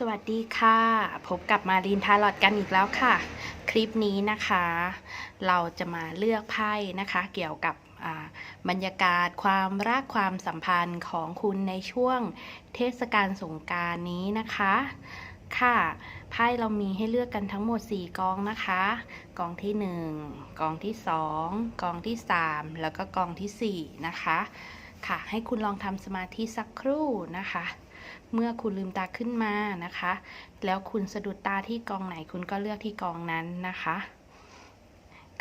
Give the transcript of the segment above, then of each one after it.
สวัสดีค่ะ พบกับมารีนทาร์ลอตกันอีกแล้วค่ะ คลิปนี้นะคะ เราจะมาเลือกไพ่นะคะ เกี่ยวกับบรรยากาศความรักความสัมพันธ์ของคุณในช่วงเทศกาลสงการนี้นะคะ ค่ะไพ่เรามีให้เลือกกันทั้งหมด 4 กองนะคะ กองที่ 1 กองที่ 2 กองที่ 3 แล้วก็กองทีสี่4 นะคะ ค่ะ ให้คุณลองทำสมาธิสักครู่นะคะ เมื่อคุณลืมตาขึ้นมานะคะ แล้วคุณสะดุดตาที่กองไหนคุณก็เลือกที่กองนั้นนะคะ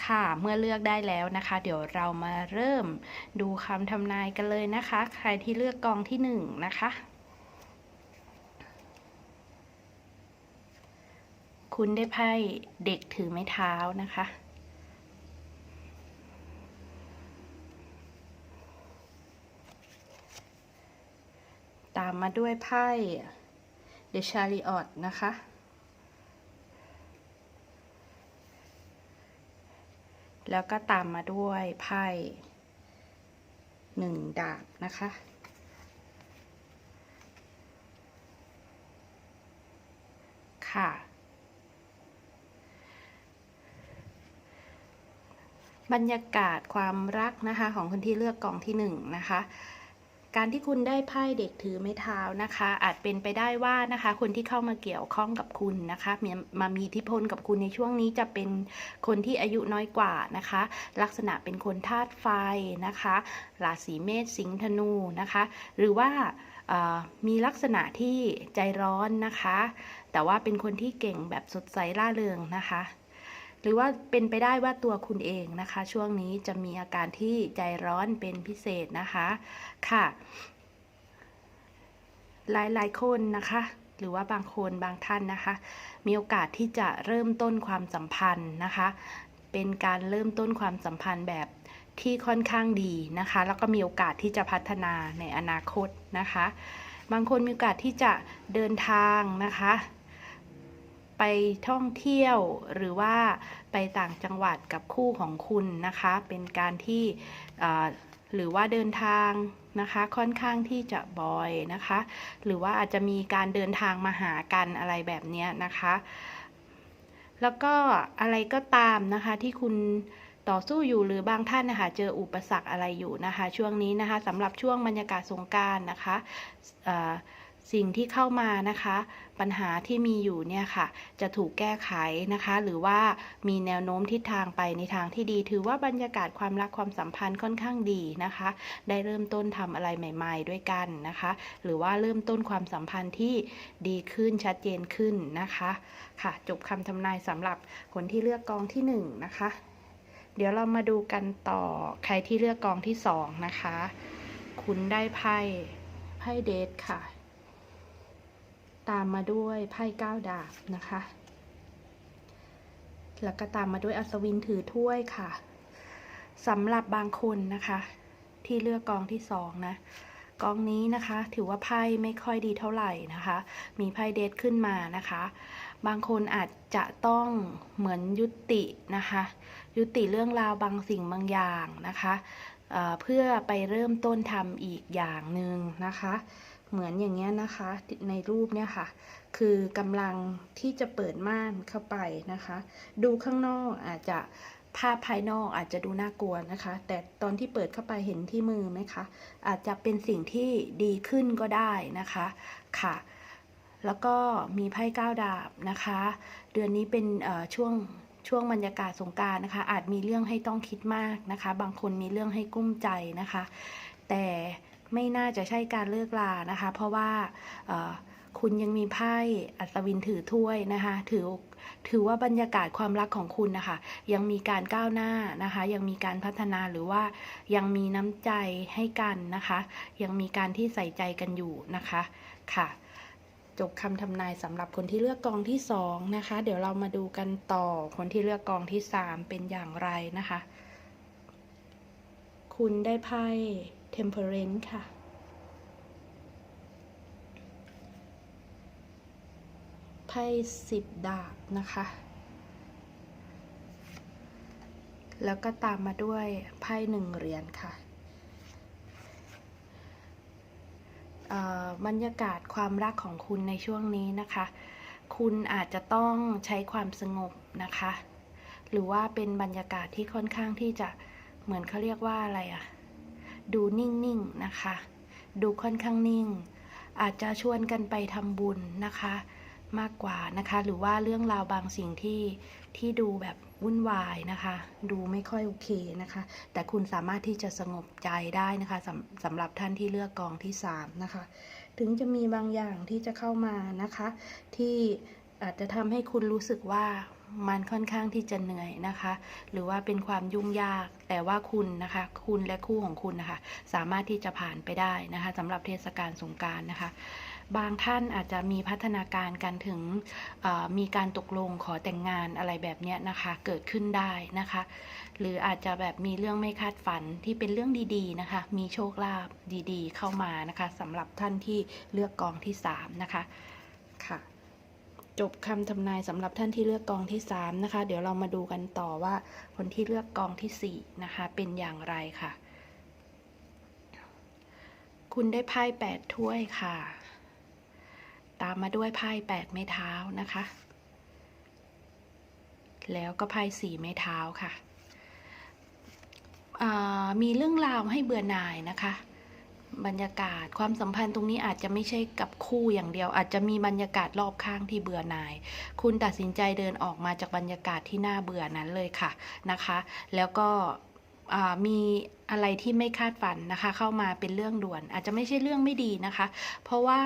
ค่ะ เมื่อเลือกได้แล้วนะคะ เดี๋ยวเรามาเริ่มดูคำทำนายกันเลยนะคะ ใครที่เลือกกองที่หนึ่งนะคะคุณได้ไพ่เด็กถือไม้เท้านะคะ ตามมาด้วยไพ่ The Chariot นะคะ แล้วก็ตามมาด้วยไพ่หนึ่งดาบนะคะ ค่ะ บรรยากาศความรักนะคะของคนที่เลือกกองที่หนึ่งนะคะ การที่คุณได้ไพ่เด็กถือไม้เท้านะคะ อาจเป็นไปได้ว่านะคะ คนที่เข้ามาเกี่ยวข้องกับคุณนะคะมมามีอิทธิพลกับคุณในช่วงนี้จะเป็นคนที่อายุน้อยกว่านะคะ ลักษณะเป็นคนธาตุไฟนะคะราศีเมษสิงห์ธนูนะคะ หรือว่ามีลักษณะที่ใจร้อนนะคะ แต่ว่าเป็นคนที่เก่งแบบสดใสร่าเริงนะคะ หรือว่าเป็นไปได้ว่าตัวคุณเองนะคะ ช่วงนี้จะมีอาการที่ใจร้อนเป็นพิเศษนะคะค่ะ หลายๆคนนะคะหรือว่าบางคนบางท่านนะคะ มีโอกาสที่จะเริ่มต้นความสัมพันธ์นะคะ เป็นการเริ่มต้นความสัมพันธ์แบบที่ค่อนข้างดีนะคะ แล้วก็มีโอกาสที่จะพัฒนาในอนาคตนะคะ บางคนมีโอกาสที่จะเดินทางนะคะ ไปท่องเที่ยวหรือว่าไปต่างจังหวัดกับคู่ของคุณนะคะ เป็นการที่หรือว่าเดินทางนะคะค่อนข้างที่จะบ่อยนะคะ หรือว่าอาจจะมีการเดินทางมาหากันอะไรแบบนี้นะคะ แล้วก็อะไรก็ตามนะคะที่คุณต่อสู้อยู่หรือบางท่านนะคะเจออุปสรรคอะไรอยู่นะคะ ช่วงนี้นะคะสำหรับช่วงบรรยากาศสงการนะคะ สิ่งที่เข้ามานะคะ ปัญหาที่มีอยู่เนี่ยค่ะ จะถูกแก้ไขนะคะ หรือว่ามีแนวโน้มทิศทางไปในทางที่ดี ถือว่าบรรยากาศความรักความสัมพันธ์ค่อนข้างดีนะคะ ได้เริ่มต้นทำอะไรใหม่ ๆ ด้วยกันนะคะ หรือว่าเริ่มต้นความสัมพันธ์ที่ดีขึ้นชัดเจนขึ้นนะคะค่ะ จบคำทำนายสำหรับคนที่เลือกกองที่หนึ่งนะคะ เดี๋ยวเรามาดูกันต่อใครที่เลือกกองที่สองนะคะ คุณได้ไพ่ไพ่เดทค่ะ ตามมาด้วยไพ่เก้าดาบนะคะ แล้วก็ตามมาด้วยอัศวินถือถ้วยค่ะสำหรับบางคนนะคะ ที่เลือกกองที่สองนะกองนี้นะคะถือว่าไพ่ไม่ค่อยดีเท่าไหร่นะคะ มีไพ่เดทขึ้นมานะคะ บางคนอาจจะต้องเหมือนยุตินะคะ ยุติเรื่องราวบางสิ่งบางอย่างนะคะเเพื่อไปเริ่มต้นทำอีกอย่างหนึ่งนะคะ เหมือนอย่างเงี้ยนะคะในรูปเนี่ยค่ะ คือกำลังที่จะเปิดม่านเข้าไปนะคะ ดูข้างนอกอาจจะภาพภายนอกอาจจะดูน่ากลัวนะคะ แต่ตอนที่เปิดเข้าไปเห็นที่มือไหมคะ อาจจะเป็นสิ่งที่ดีขึ้นก็ได้นะคะค่ะ แล้วก็มีไพ่เก้าดาบนะคะ เดือนนี้เป็นช่วงช่วงบรรยากาศสงการนะคะ อาจมีเรื่องให้ต้องคิดมากนะคะ บางคนมีเรื่องให้กุ้มใจนะคะ แต่ ไม่น่าจะใช่การเลิกลานะคะ เพราะว่าคุณยังมีไพ่อัศวินถือถ้วยนะคะ ถือถือว่าบรรยากาศความรักของคุณนะคะ ยังมีการก้าวหน้านะคะ ยังมีการพัฒนาหรือว่ายังมีน้ำใจให้กันนะคะ ยังมีการที่ใส่ใจกันอยู่นะคะค่ะ จบคำทำนายสำหรับคนที่เลือกกองที่สองนะคะ เดี๋ยวเรามาดูกันต่อคนที่เลือกกองที่สามเป็นอย่างไรนะคะ คุณได้ไพ่ Temperance ค่ะ ไพ่สิบดาบนะคะ แล้วก็ตามมาด้วยไพ่หนึ่งเหรียญค่ะอ่เอ่อบรรยากาศความรักของคุณในช่วงนี้นะคะ คุณอาจจะต้องใช้ความสงบนะคะ หรือว่าเป็นบรรยากาศที่ค่อนข้างที่จะเหมือนเขาเรียกว่าอะไรอะ ดูนิ่งๆนะคะ ดูค่อนข้างนิ่ง อาจจะชวนกันไปทำบุญนะคะ มากกว่านะคะ หรือว่าเรื่องราวบางสิ่งที่ที่ดูแบบวุ่นวายนะคะ ดูไม่ค่อยโอเคนะคะ แต่คุณสามารถที่จะสงบใจได้นะคะสำสำหรับท่านที่เลือกกองที่3นะคะ ถึงจะมีบางอย่างที่จะเข้ามานะคะ ที่อาจจะทำให้คุณรู้สึกว่า มันค่อนข้างที่จะเหนื่อยนะคะ หรือว่าเป็นความยุ่งยาก แต่ว่าคุณนะคะ คุณและคู่ของคุณนะคะ สามารถที่จะผ่านไปได้นะคะสำหรับเทศกาลสงการนะคะ บางท่านอาจจะมีพัฒนาการกันถึงมีการตกลงขอแต่งงานอะไรแบบนี้นะคะ เกิดขึ้นได้นะคะ หรืออาจจะแบบมีเรื่องไม่คาดฝันที่เป็นเรื่องดีๆนะคะ มีโชคลาภดีๆ เข้ามานะคะสำหรับท่านที่เลือกกองที่3นะคะค่ะ จบคำทำนายสำหรับท่านที่เลือกกองที่ 3 นะคะ เดี๋ยวเรามาดูกันต่อว่าคนที่เลือกกองทีสี่4 นะคะ เป็นอย่างไรค่ะ คุณได้ไพ่แปดถ้วยค่ะ ตามมาด้วยไพ่แปดไม้เท้านะคะ แล้วก็ไพ่สี่ไม้เท้าค่ะอ่ามีเรื่องราวให้เบื่อหน่ายนะคะ บรรยากาศ ความสัมพันธ์ตรงนี้อาจจะไม่ใช่กับคู่อย่างเดียว อาจจะมีบรรยากาศรอบข้างที่เบื่อหน่าย คุณตัดสินใจเดินออกมาจากบรรยากาศที่น่าเบื่อนั้นเลยค่ะนะคะ แล้วก็มีอะไรที่ไม่คาดฝันนะคะ เข้ามาเป็นเรื่องด่วน อาจจะไม่ใช่เรื่องไม่ดีนะคะ เพราะว่า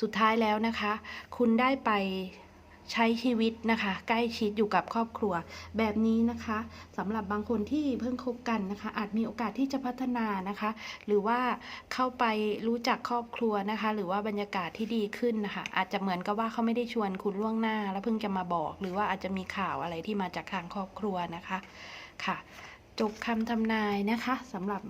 สุดท้ายแล้วนะคะ คุณได้ไป ใช้ชีวิตนะคะ ใกล้ชิดอยู่กับครอบครัวแบบนี้นะคะสำหรับบางคนที่เพิ่งคบกันนะคะ อาจมีโอกาสที่จะพัฒนานะคะ หรือว่าเข้าไปรู้จักครอบครัวนะคะ หรือว่าบรรยากาศที่ดีขึ้นนะคะ อาจจะเหมือนกับว่าเขาไม่ได้ชวนคุณล่วงหน้า แล้วเพิ่งจะมาบอก หรือว่าอาจจะมีข่าวอะไรที่มาจากทางครอบครัวนะคะค่ะ จบคำทำนายนะคะสำหรับ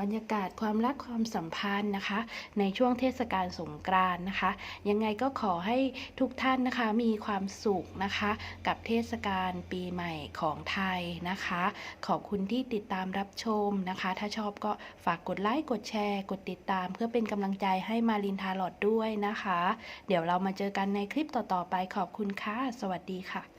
บรรยากาศความรักความสัมพันธ์นะคะ ในช่วงเทศกาลสงกรานต์นะคะ ยังไงก็ขอให้ทุกท่านนะคะมีความสุขนะคะ กับเทศกาลปีใหม่ของไทยนะคะ ขอบคุณที่ติดตามรับชมนะคะ ถ้าชอบก็ฝากกดไลค์กดแชร์ กดติดตาม เพื่อเป็นกำลังใจให้มารินทาลอดด้วยนะคะ เดี๋ยวเรามาเจอกันในคลิปต่อๆไปขอบคุณค่ะ สวัสดีค่ะ